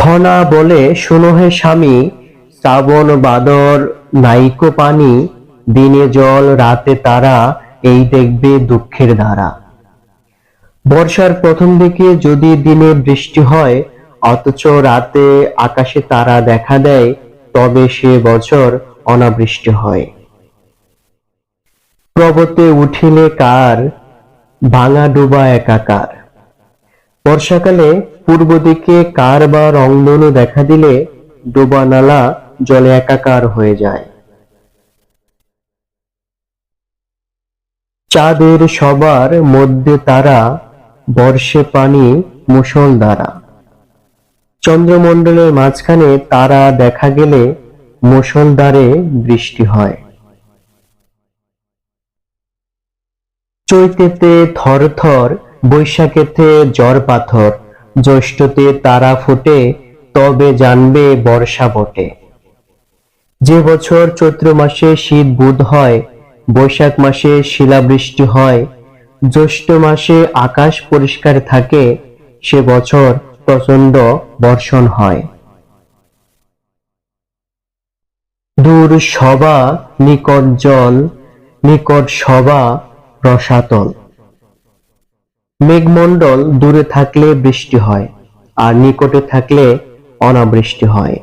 খনা বলে শুনো স্বামী, শ্রাবণ বাদর নাইকো পানি, দিনে জল, রাতে তারা, এই দেখবে দুঃখের ধারা বর্ষার প্রথম দিকে যদি দিনে বৃষ্টি হয়, অথচ রাতে আকাশে তারা দেখা দেয়, তবে সে বছর অনাবৃষ্টি হয়। প্রবতে উঠিলে কার, ভাঙা ডুবা একাকার। বর্ষাকালে পূর্ব দিকে কার বা রংধনু দেখা দিলে ডোবা নালা জলে একাকার হয়ে যায়। চাঁদের সবার মধ্যে তারা, বর্ষে পানি মুষল দ্বারা। চন্দ্রমণ্ডলের মাঝখানে তারা দেখা গেলে মুষলধারে বৃষ্টি হয়। চৈতেতে থর থর বৈশাখেতে জ্বর পাথর, জ্যৈষ্ঠতে তারা ফোটে, তবে জানবে বর্ষা বটে। যে বছর চৈত্র মাসে শীত বুধ হয়, বৈশাখ মাসে শিলাবৃষ্টি হয়, জ্যৈষ্ঠ মাসে আকাশ পরিষ্কার থাকে, সে বছর প্রচণ্ড বর্ষণ হয়। দূর সভা, নিকট জল, নিকট সভা রসাতল মেঘমণ্ডল দূরে থাকলে বৃষ্টি হয় আর নিকটে থাকলে অনাবৃষ্টি হয়।